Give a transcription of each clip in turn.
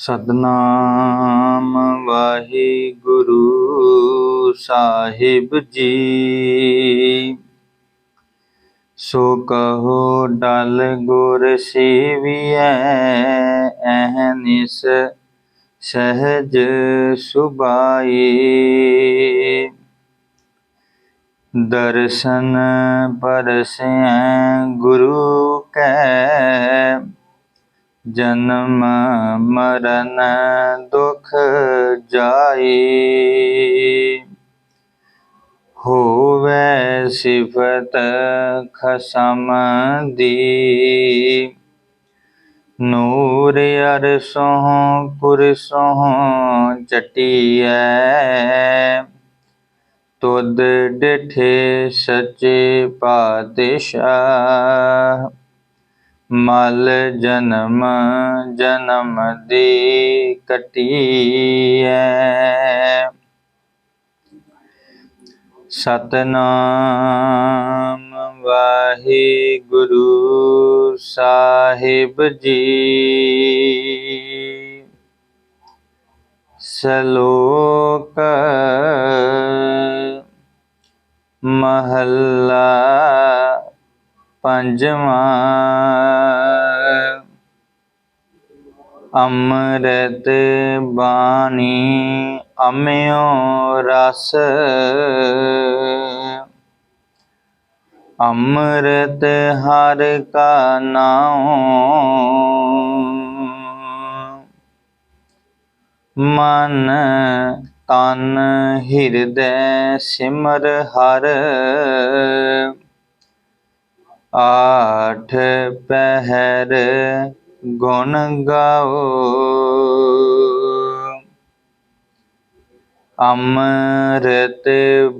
ਸਤਨਾਮ ਵਾਹਿਗੁਰੂ ਸਾਹਿਬ ਜੀ। ਸੋ ਕਹੋ, ਡਲ ਗੁਰ ਸੇਵੀਐ ਅਹਨਿਸ ਸਹਿਜ ਸੁਭਾਈ ਦਰਸ਼ਨ ਪਰਸੈ ਗੁਰੂ ਕੈ ਜਨਮ ਮਰਨ ਦੁਖ ਜਾਈ। ਹੋਵੇ ਸਿਫਤ ਖਸਮ ਦੀ, ਨੂਰ ਅਰਸੋਂ ਕੁਰਸੋਂ ਚਟੀਐ ਤੁਧ ਡਿਠੇ ਸੱਚੇ ਪਾਤਸ਼ਾਹ। ਮਲ ਜਨਮ ਜਨਮ ਦੀ ਕਟੀਐ। ਸਤਨਾਮ ਵਾਹਿਗੁਰੂ ਸਾਹਿਬ ਜੀ। ਸ਼ਲੋਕ ਮਹੱਲਾ ਪੰਜਵਾਂ ਅੰਮ੍ਰਿਤ ਬਾਣੀ ਅਮਿਓ ਰਸ। ਅੰਮ੍ਰਿਤ ਹਰ ਕਾ ਨਾਮ ਮਨ ਤਨ ਹਿਰਦੈ ਸਿਮਰ ਹਰ। ਆਠ ਪਹਿਰ ਗੁਣ ਗਾਓ। ਅਮਰਤ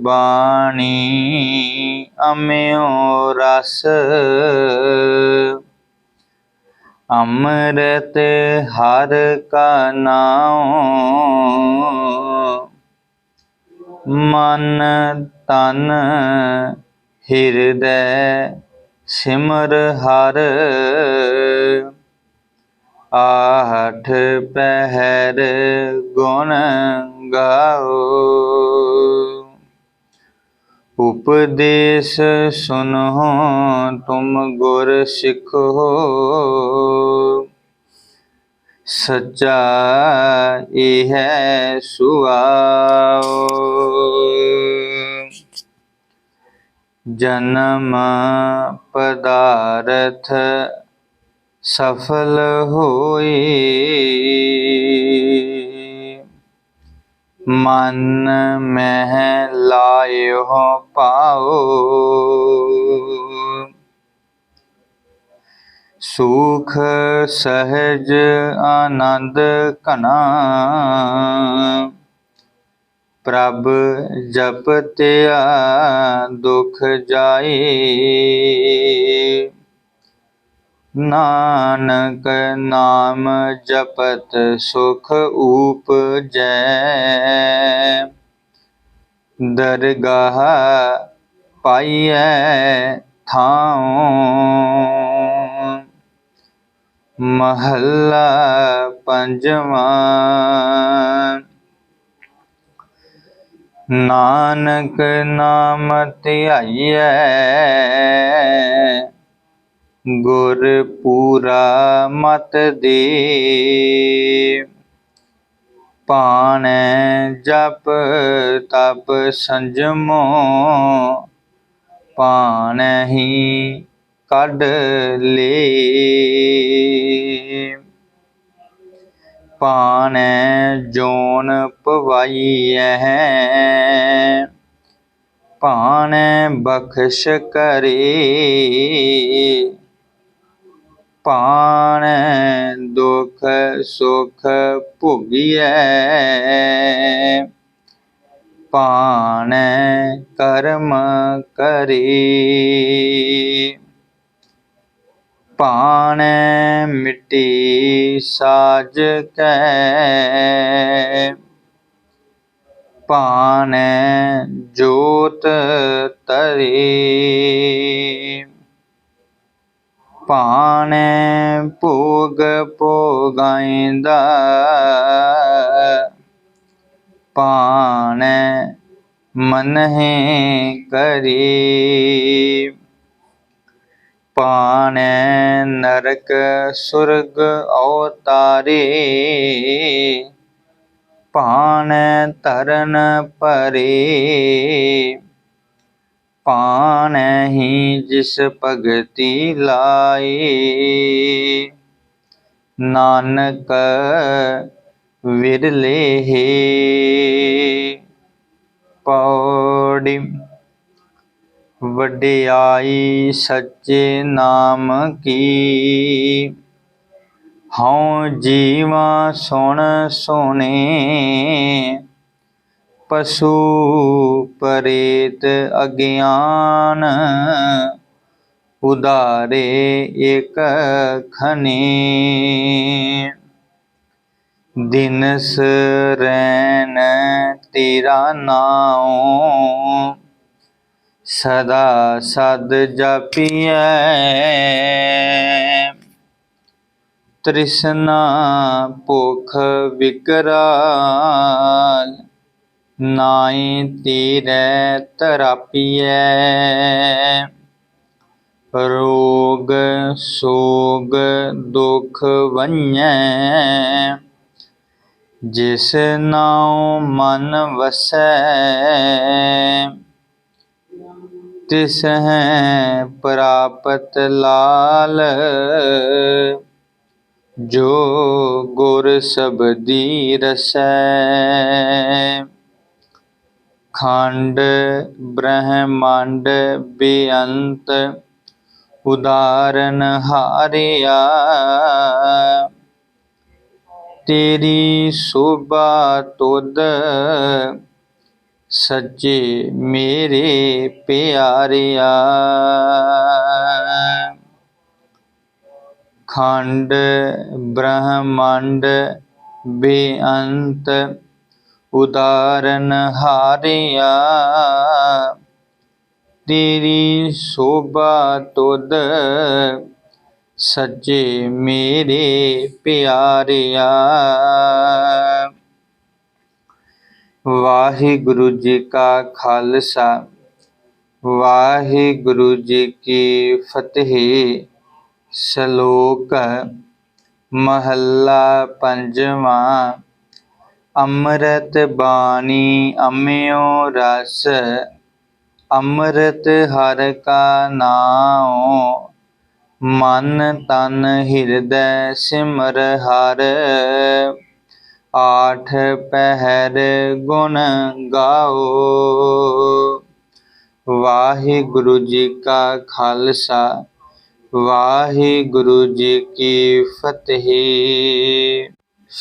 ਬਾਣੀ ਅਮਿਓ ਰਸ। ਅੰਮ੍ਰਿਤ ਹਰ ਕਾ ਨਾਮ ਮਨ ਤਨ ਹਿਰਦੈ ਸਿਮਰ ਹਰ। ਆਠ ਪਹਿਰ ਗੁਣ ਗਾਓ ਉਪਦੇਸ਼ ਸੁਨਹੁ ਤੁਮ ਗੁਰ ਸਿੱਖੋ ਸੱਚਾ ਇਹ ਸੁਆਓ ਜਨਮ ਪਦਾਰਥ ਸਫਲ ਹੋਈ ਮਨ ਮਹਿ ਲਾਇਓ ਪਾਓ ਸੁਖ ਸਹਿਜ ਆਨੰਦ ਘਨਾ ਪ੍ਰਭ ਜਪਤਿਆ ਦੁਖ ਜਾਏ। ਨਾਨਕ ਨਾਮ ਜਪਤ ਸੁਖ ਊਪਜੈ ਦਰਗਾਹ ਪਾਈਐ ਥਾਉ। ਮਹੱਲਾ ਪੰਜਵਾਂ। ਨਾਨਕ ਨਾਮ ਧਿਆਈਐ। ਗੁਰ ਪੂਰਾ ਮਤ ਦੇ ਪਾਣੈ ਜਪ ਤਪ ਸੰਜਮੋ ਪਾਣਹਿ ਕੱਢ ਲੇ ਪਾਣੈ ਜੋਨ ਪਵਾਈਐ ਪਾਣੈ ਬਖਸ਼ ਕਰੇ ਪਾਣੈ ਦੁਖ ਸੁਖ ਭੁਗੀਐ। ਪਾਣੈ ਕਰਮ ਕਰੀ। ਪਾਣੈ ਮਿੱਟੀ ਸਾਜ ਕੈ। ਪਾਣੈ ਜੋਤ ਤਰੀ। ਭਾਣੈ ਭੋਗ ਭੋਗਾਇਂਦਾ। ਭਾਣੈ ਮਨਹਿ ਕਰੀ ਪਾਣੈ ਨਰਕ ਸੁਰਗ ਔਤਾਰੇ। ਭਾਣੈ ਤਰਨ ਪਰੇ ਭਾਣੈ ਹੀ ਜਿਸ ਭਗਤੀ ਲਾਏ। ਨਾਨਕ ਵਿਰਲੇ ਹੈ, ਪੌੜੀ ਵਡਿਆਈ ਸੱਚੇ ਨਾਮ ਕੀ। ਹਉ ਜੀਵਾ ਸੁਣ ਸੁਣੇ ਪਸ਼ੂ ਪਰੇਤ ਅਗਿਆਨ ਉਦਾਰੇ ਇਕ ਖਨੇ ਦਿਨਸ ਰੈਨ ਤੇਰਾ ਨਾਉ, ਸਦਾ ਸਦ ਜਪੀਐ। ਤ੍ਰਿਸ਼ਨਾ ਭੁਖ ਵਿਕਰਾਲ ਨਾਈ ਤੀਰੈ ਤਰਾਪੀਐ। ਰੋਗ, ਸੋਗ, ਦੁਖ ਵੰਨੈ। ਜਿਸ ਨਾਉ ਮਨ ਵਸੈ, ਤਿਸ ਹੈ ਪ੍ਰਾਪਤ ਲਾਲ। ਜੋ ਗੁਰ ਸਬਦੀ ਰਸੈ। ਖੰਡ ਬ੍ਰਹਮੰਡ ਬੇਅੰਤ ਉਦਾਰਨ ਹਾਰਿਆ। ਤੇਰੀ ਸੋਭਾ ਤੁਧ ਸੱਚੇ ਮੇਰੇ ਪਿਆਰਿਆ। ਖੰਡ ਬ੍ਰਹਮੰਡ ਬੇਅੰਤ ਉਦਾਰਨ ਹਾਰਿਆ। ਤੇਰੀ ਸੋਭਾ ਤੁਧ ਸੱਚੇ ਮੇਰੇ ਪਿਆਰਿਆ। ਵਾਹਿਗੁਰੂ ਜੀ ਕਾ ਖਾਲਸਾ, ਵਾਹਿਗੁਰੂ ਜੀ ਕੀ ਫਤਿਹ। ਸ਼ਲੋਕ ਮਹੱਲਾ ਪੰਜਵਾਂ। ਅੰਮ੍ਰਿਤ ਬਾਣੀ ਅੰਮਿਓ ਰਸ, ਅੰਮ੍ਰਿਤ ਹਰ ਕਾ ਨਾਮ ਮਨ ਤਨ ਹਿਰਦੈ ਸਿਮਰ ਹਰ, ਆਠ ਪਹਿਰ ਗੁਣ ਗਾਓ। ਵਾਹਿਗੁਰੂ ਜੀ ਕਾ ਖਾਲਸਾ, ਵਾਹਿਗੁਰੂ ਜੀ ਕੀ ਫਤਿਹ।